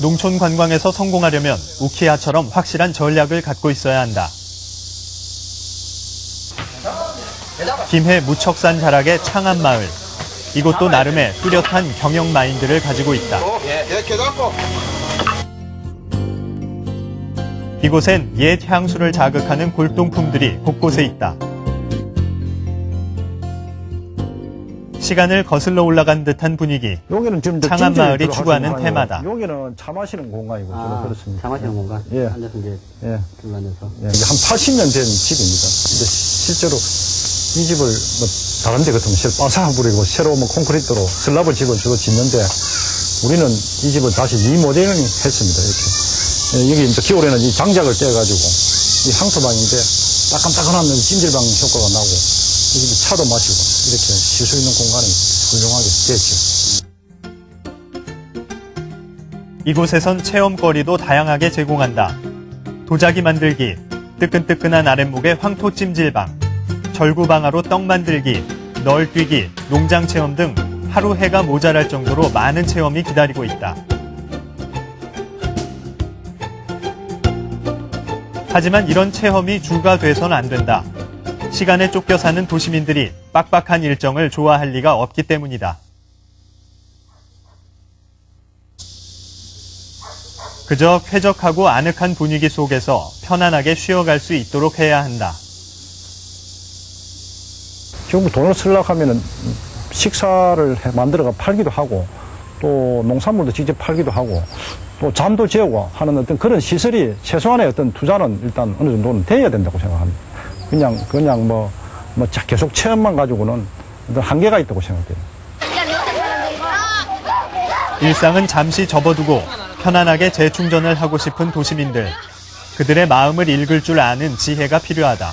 농촌 관광에서 성공하려면 우키야처럼 확실한 전략을 갖고 있어야 한다. 김해 무척산 자락의 창안마을. 이곳도 나름의 뚜렷한 경영 마인드를 가지고 있다. 이곳엔 옛 향수를 자극하는 골동품들이 곳곳에 있다. 시간을 거슬러 올라간 듯한 분위기. 여기는 지금 찜질 마을이 추구하는 테마다. 여기는 차 마시는 공간이고 아, 그렇습니다. 차 마시는 공간? 예. 앉아서 이제 예. 둘러앉아서. 예, 이게 한 80년 된 집입니다. 근데 실제로 이 집을 뭐 다른 데 같으면 실 빠사버리고 새로 뭐 콘크리트로 슬랍을 집어주고 짓는데 우리는 이 집을 다시 리모델링 했습니다. 이렇게. 예, 여기 이제 겨울에는 이 장작을 떼가지고 이 향수방인데 따끈따끈한 찜질방 효과가 나고 이 집에 차도 마시고 이렇게 쉴 수 있는 공간이 훌륭하게 됐죠. 이곳에선 체험거리도 다양하게 제공한다. 도자기 만들기, 뜨끈뜨끈한 아랫목의 황토 찜질방, 절구방아로 떡 만들기, 널 뛰기, 농장 체험 등 하루 해가 모자랄 정도로 많은 체험이 기다리고 있다. 하지만 이런 체험이 주가 돼선 안 된다. 시간에 쫓겨 사는 도시민들이 빡빡한 일정을 좋아할 리가 없기 때문이다. 그저 쾌적하고 아늑한 분위기 속에서 편안하게 쉬어갈 수 있도록 해야 한다. 지금 돈을 쓰려고 하면은 식사를 해- 만들어가 팔기도 하고 또 농산물도 직접 팔기도 하고 또 잠도 재우고 하는 어떤 그런 시설이 최소한의 어떤 투자는 일단 어느 정도는 돼야 된다고 생각합니다. 그냥 그냥 뭐, 뭐 자- 계속 체험만 가지고는 한계가 있다고 생각돼요. 일상은 잠시 접어두고 편안하게 재충전을 하고 싶은 도시민들. 그들의 마음을 읽을 줄 아는 지혜가 필요하다.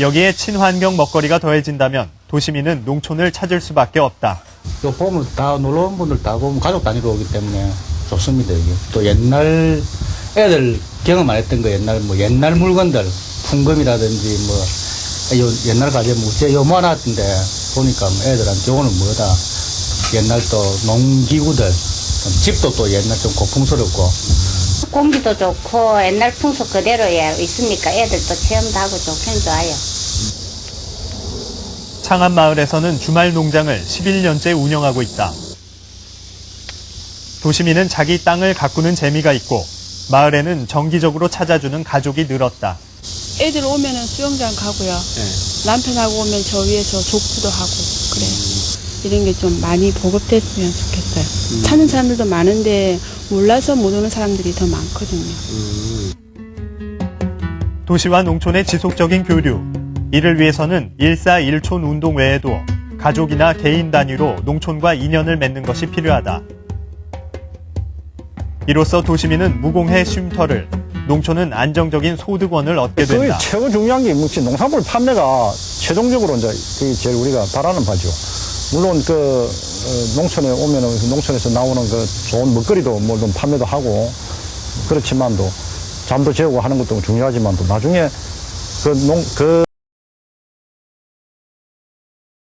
여기에 친환경 먹거리가 더해진다면 도시민은 농촌을 찾을 수밖에 없다. 또 보면 다 놀러 온 분들 다 보면 가족 단위로 오기 때문에 좋습니다, 이게. 또 옛날 애들 경험 안 했던 거 옛날 뭐 옛날 물건들, 풍금이라든지 뭐 요, 옛날 가게 뭐 제가 요 모아놨던데 보니까 뭐 애들한테 요거는 뭐다. 옛날 또 농기구들, 좀 집도 또 옛날 좀 고풍스럽고 공기도 좋고 옛날 풍속 그대로 예, 있으니까 애들도 체험도 하고 좋긴 좋아요. 창안마을에서는 주말 농장을 11년째 운영하고 있다. 도시민은 자기 땅을 가꾸는 재미가 있고 마을에는 정기적으로 찾아주는 가족이 늘었다. 애들 오면은 수영장 가고요. 남편하고 오면 저 위에서 족구도 하고 그래요. 이런 게 좀 많이 보급됐으면 좋겠어요. 찾는 사람들도 많은데 몰라서 못 오는 사람들이 더 많거든요. 도시와 농촌의 지속적인 교류. 이를 위해서는 1사1촌 운동 외에도 가족이나 개인 단위로 농촌과 인연을 맺는 것이 필요하다. 이로써 도시민은 무공해 쉼터를, 농촌은 안정적인 소득원을 얻게 그게 된다. 최고 중요한 게 뭐지 농산물 판매가 최종적으로 이제 그게 제일 우리가 바라는 바죠. 물론 그 어, 농촌에 오면은 그 농촌에서 나오는 그 좋은 먹거리도 물론 판매도 하고 그렇지만도 잠도 재우고 하는 것도 중요하지만도 나중에 그 농, 그